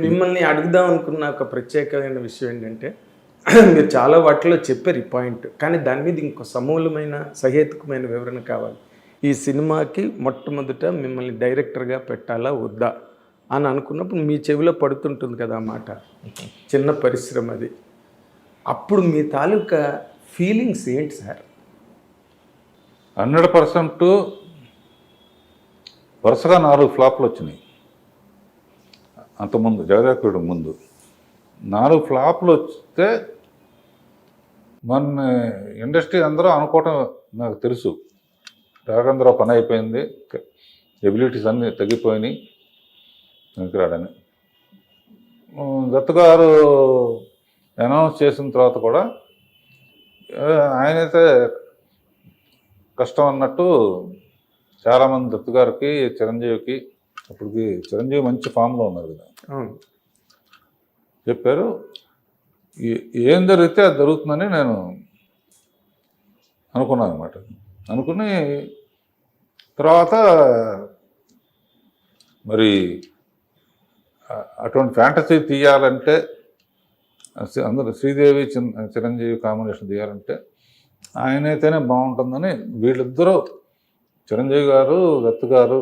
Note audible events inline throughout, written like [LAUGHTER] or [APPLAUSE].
మిమ్మల్ని అడుగుదాం అనుకున్న ఒక ప్రత్యేకమైన విషయం ఏంటంటే మీరు చాలా వాటిలో చెప్పారు ఈ పాయింట్. కానీ దాని మీద ఇంకో సమూలమైన సహేతుకమైన వివరణ కావాలి. ఈ సినిమాకి మొట్టమొదట మిమ్మల్ని డైరెక్టర్గా పెట్టాలా వద్దా అని అనుకున్నప్పుడు మీ చెవిలో పడుతుంటుంది కదా ఆ మాట. చిన్న పరిశ్రమ అది. అప్పుడు మీ తాలూకా ఫీలింగ్స్ ఏంటి సార్? హండ్రెడ్ పర్సెంట్ వరుసగా నాలుగు ఫ్లాప్లు వచ్చినాయి. అంతకుముందు జగదాకుడు ముందు. నాలుగు ఫ్లాప్లు వస్తే మన ఇండస్ట్రీ అందరూ అనుకోవటం నాకు తెలుసు. రాఘవేంద్ర పని అయిపోయింది. ఎబిలిటీస్ అన్నీ తగ్గిపోయినాయి. వెంకరాడని దత్తగారు అనౌన్స్ చేసిన తర్వాత కూడా ఆయనైతే కష్టం అన్నట్టు చాలామంది దత్తు గారికి చిరంజీవికి అప్పటికి చిరంజీవి మంచి ఫామ్లో ఉన్నారు కదా. చెప్పారు ఏ- జరిగితే అది జరుగుతుందని నేను అనుకున్నాను అనమాట అనుకుని తర్వాత మరి అటువంటి ఫ్యాంటసీ తీయాలంటే అందరూ శ్రీదేవి చిరంజీవి కాంబినేషన్ తీయాలంటే ఆయనైతేనే బాగుంటుందని వీళ్ళిద్దరూ చిరంజీవి గారు దత్తు గారు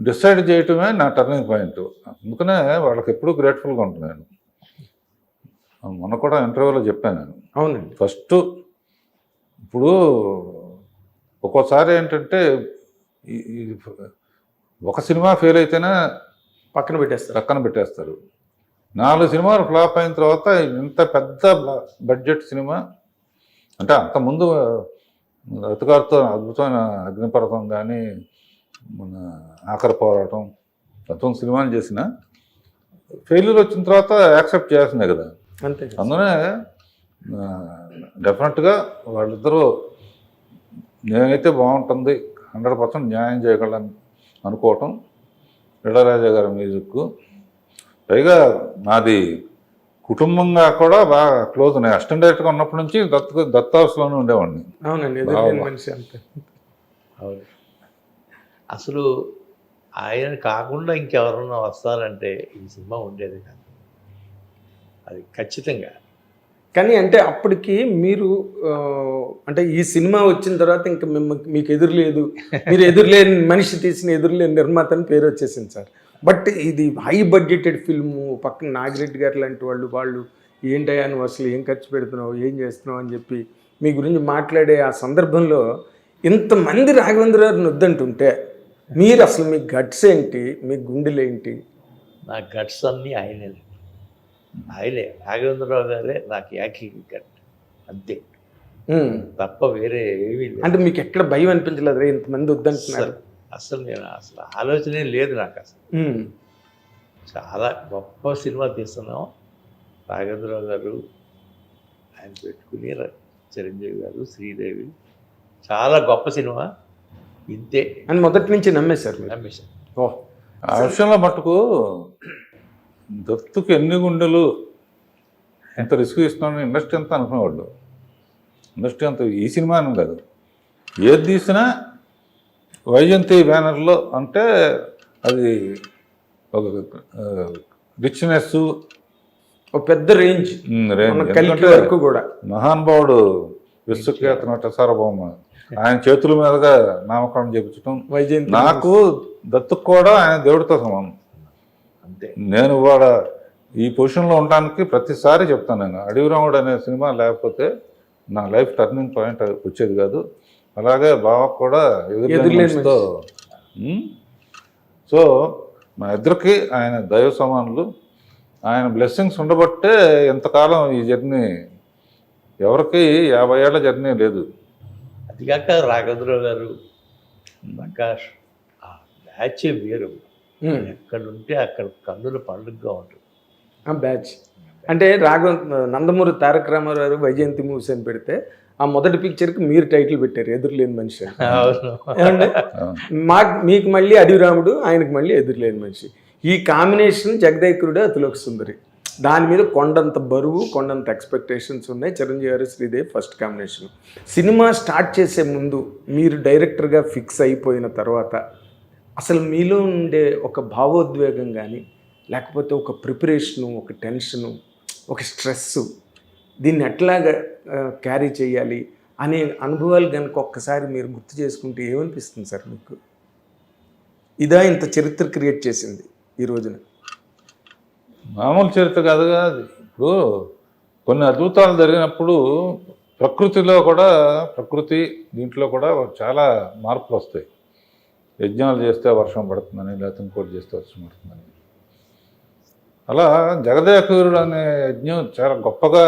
డిసైడ్ చేయటమే నా టర్నింగ్ పాయింట్. అందుకనే వాళ్ళకి ఎప్పుడూ గ్రేట్ఫుల్గా ఉంటున్నాను మొన్న కూడా ఇంటర్వ్యూలో చెప్పాను నేను. అవునండి. ఫస్ట్ ఇప్పుడు ఒక్కోసారి ఏంటంటే ఒక సినిమా ఫెయిల్ అయితేనే పక్కన పెట్టేస్తారు. పక్కన పెట్టేస్తారు. నాలుగు సినిమాలు ఫ్లాప్ అయిన తర్వాత ఇంత పెద్ద బ- బడ్జెట్ సినిమా అంటే అంతకుముందు రతుగారితో అద్భుతమైన అగ్నిపర్వతం కానీ మన ఆఖరి పోరాటం మొత్తం సినిమాలు చేసిన ఫెయిల్యూర్ వచ్చిన తర్వాత యాక్సెప్ట్ చేయాల్సిందే కదా. అంతే. అందునే డెఫినెట్గా వాళ్ళిద్దరూ నేనైతే బాగుంటుంది హండ్రెడ్ పర్సెంట్ న్యాయం చేయగలను అనుకోవటం ఇళరాజా గారి మ్యూజిక్ పైగా నాది కుటుంబంగా కూడా బాగా క్లోజ్ ఉన్నాయి. అసిస్టెంట్ డైరెక్టర్గా ఉన్నప్పటి నుంచి దత్ దత్ హౌస్లోనే ఉండేవాడిని. అవునండి ఎదురులేని బాగా. మనిషి అంతే అవును అసలు ఆయన కాకుండా ఇంకెవరన్నా వస్తారంటే ఈ సినిమా ఉండేది కాదు. అది ఖచ్చితంగా. కానీ అంటే అప్పటికి మీరు అంటే ఈ సినిమా వచ్చిన తర్వాత ఇంకా మిమ్మ మీకు ఎదురులేదు. మీరు ఎదురులేని మనిషి తీసిన ఎదురులేని నిర్మాత అని పేరు వచ్చేసింది సార్. బట్ ఇది హై బడ్జెటెడ్ ఫిల్మ్ పక్కన నాగిరెడ్డి గారు లాంటి వాళ్ళు వాళ్ళు ఏంటయ్యా నువ్వు అసలు ఏం ఖర్చు పెడుతున్నావు ఏం చేస్తున్నావు అని చెప్పి మీ గురించి మాట్లాడే ఆ సందర్భంలో ఇంతమంది రాఘవేంద్ర గారిని వద్దంటుంటే మీరు అసలు మీ గట్స్ ఏంటి? మీ గుండెలు ఏంటి నా గట్స్ అన్నీ ఆయనే. ఆయనే. రాఘవేంద్రరావు గారే నాకు యాకి గట్. అంతే. తప్ప వేరే ఏమీ లేదు. అంటే మీకు ఎక్కడ భయం అనిపించలేదు రే? ఇంతమంది వద్దంటున్నారు. అసలు నేను అసలు ఆలోచనే లేదు నాకు అసలు. చాలా గొప్ప సినిమా తీస్తున్నాం. రాఘవేంద్రరావు గారు ఆయన పెట్టుకుని ర- చిరంజీవి గారు శ్రీదేవి. చాలా గొప్ప సినిమా. ఇంతే అని మొదటి నుంచి నమ్మేశారు మీరు. నమ్మేశాను ఓ. ఆ విషయంలో మట్టుకు దత్తుకు ఎన్ని గుండెలు ఎంత రిస్క్ ఇస్తున్నాను ఇండస్ట్రీ అంతా అనుకునేవాళ్ళు. ఇండస్ట్రీ అంతా ఈ సినిమా అని కాదు. ఏది తీసినా వైజయంతి బ్యానర్లో అంటే అది ఒక రిచ్నెస్ ఒక పెద్ద రేంజ్. కలికి వరకు కూడా. మహానుభావుడు విశ్వఖ్యాత నట సార్వభౌమ ఆయన చేతుల మీదుగా నామకరణం చేపించడం వైజయంతి నాకు దత్తుకు కూడా ఆయన దేవుడితో సమానం. అంతే. నేను ఇవాళ ఈ పొజిషన్లో ఉండడానికి ప్రతిసారి చెప్తాను నేను. అడవి రాముడు అనే సినిమా లేకపోతే నా లైఫ్ టర్నింగ్ పాయింట్ వచ్చేది కాదు. అలాగే బావ కూడా ఎదురులేని ఎదురులేని మనిషితో ఉమ్. సో మా ఇద్దరికి ఆయన దైవ సమానులు. ఆయన బ్లెస్సింగ్స్ ఉండబట్టే ఇంతకాలం ఈ జర్నీ ఎవరికి యాభై ఏళ్ళ జర్నీ లేదు. అదిగాక రాఘవేంద్రరావు గారు ప్రకాష్ ఆ బ్యాచే వేరు. ఉమ్, ఎక్కడ ఉంటే అక్కడ కన్నుల పండుగగా ఉంటుంది. ఆ బ్యాచ్. అంటే రాఘవ నందమూరి తారక రామారావు గారు వైజయంతి మూవీస్ అని పెడితే ఆ మొదటి పిక్చర్కి మీరు టైటిల్ పెట్టారు ఎదురులేని మనిషి అని. అవును. ఏమండి? అవును. మా మీకు మళ్ళీ అడివిరాముడు ఆయనకు మళ్ళీ ఎదురులేని మనిషి. ఈ కాంబినేషన్ జగదేకురుడే అతిలోక సుందరి. దాని మీద కొండంత బరువు కొండంత ఎక్స్పెక్టేషన్స్ ఉన్నాయి. Chiranjeevi garu Sridevi first combination cinema start చేసే ముందు మీరు డైరెక్టర్గా ఫిక్స్ అయిపోయిన తర్వాత అసలు మీలో ఉండే ఒక భావోద్వేగం కానీ లేకపోతే ఒక ప్రిపరేషను ఒక టెన్షను ఒక స్ట్రెస్ దీన్ని ఎట్లాగా క్యారీ చేయాలి అనే అనుభవాలు కనుక ఒక్కసారి మీరు గుర్తు చేసుకుంటే ఏమనిపిస్తుంది సార్ మీకు? ఇదా ఇంత చరిత్ర క్రియేట్ చేసింది ఈ రోజున. మామూలు చరిత్ర కాదుగా అది. ఇప్పుడు కొన్ని అద్భుతాలు జరిగినప్పుడు ప్రకృతిలో కూడా ప్రకృతి దీంట్లో కూడా చాలా మార్పులు వస్తాయి. యజ్ఞాలు చేస్తే వర్షం పడుతుందని లేకపోతే ఇంకోటి చేస్తే వర్షం పడుతుందని. అలా జగదేకవీరుడు అనే యజ్ఞం చాలా గొప్పగా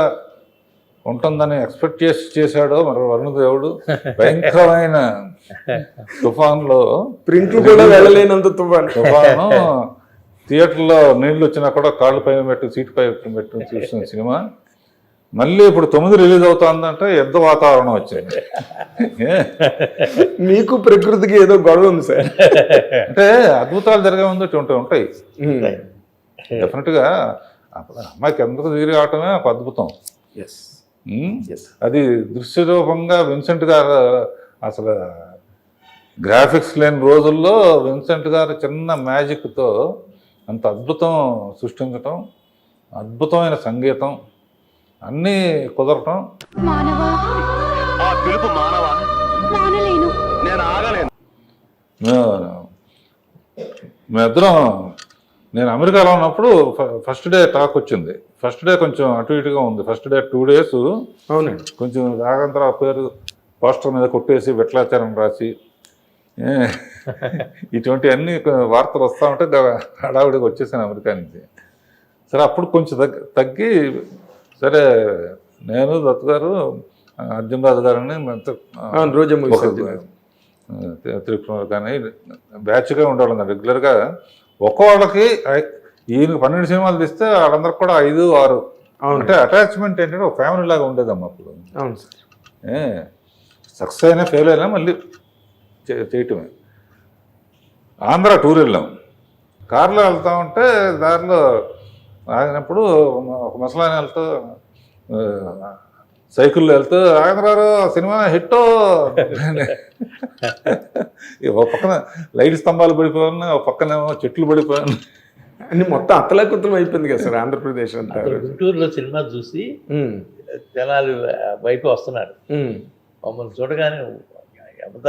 ఉంటుందని ఎక్స్పెక్ట్ చేసి చేశాడో మరి వరుణదేవుడు [LAUGHS] భయంకరమైన తుఫాన్లో ప్రింట్లు కూడా వెళ్ళలేనంత తుఫాను. తుఫాను థియేటర్లో నీళ్ళు వచ్చినా కూడా కాళ్ళు పైన పెట్టి సీట్ పై పెట్టి చూసిన సినిమా. మళ్ళీ ఇప్పుడు తొమ్మిది రిలీజ్ అవుతుందంటే యుద్ధ వాతావరణం వచ్చింది? మీకు ప్రకృతికి ఏదో గొడవ ఉంది సార్. అంటే అద్భుతాలు జరిగే ముందు ఉంటాయి. డెఫినెట్గా అమ్మాయికి ఎందుకు దిగి రావటమే ఒక అద్భుతం. అది దృశ్య రూపంగా విన్సెంట్ గారు అసలు గ్రాఫిక్స్ లేని రోజుల్లో విన్సెంట్ గారు చిన్న మ్యాజిక్తో అంత అద్భుతం సృష్టించటం అద్భుతమైన సంగీతం అన్నీ కుదరటం. మానవా? ఆ పిలుపు మానవా? మానలేను. నేను ఆగలేను. మే- మేమిద్దరం నేను అమెరికాలో ఉన్నప్పుడు ఫస్ట్ డే టాక్ వచ్చింది. ఫస్ట్ డే కొంచెం అటు ఇటుగా ఉంది. ఫస్ట్ డే టూ డేస్ అవునండి. కొంచెం రాగంతరావు పేరు పోస్టర్ మీద కొట్టేసి విట్లాచారం రాసి ఏ, ఇటువంటి అన్ని వార్తలు వస్తూ ఉంటే హడావుడిగా వచ్చేసాను అమెరికా నుంచి. సరే అప్పుడు కొంచెం తగ్గి తగ్గి సరే నేను దత్తు గారు అర్జున్ రాజు గారని రోజా తిరుపతి కానీ బ్యాచ్గా ఉండేవాళ్ళం రెగ్యులర్గా. ఒక్కోళ్ళకి ఈయనకి పన్నెండు సినిమాలు తీస్తే వాళ్ళందరికి కూడా ఐదు ఆరు. అంటే అటాచ్మెంట్ ఏంటంటే ఒక ఫ్యామిలీ లాగా ఉండేదమ్మా అప్పుడు. అవును సార్. సక్సెస్ అయినా ఫెయిల్ అయినా మళ్ళీ చేయటమే. ఆంధ్ర టూర్ వెళ్ళాం కారులో వెళ్తా ఉంటే దారిలో ఆగినప్పుడు ఒక ముసలాయన వెళ్తూ సైకిల్లో వెళ్తూ ఆంధ్రారు సినిమా హిట్ ఒక పక్కన లైట్ స్తంభాలు పడిపోయాను ఒక పక్కనేమో చెట్లు పడిపోయాను. అన్ని మొత్తం అతలాకుతలం అయిపోయింది కదా సార్ ఆంధ్రప్రదేశ్ అంతా. గుంటూరులో సినిమా చూసి జనాలు బయట వస్తున్నారు. మమ్మల్ని చూడగానే యమత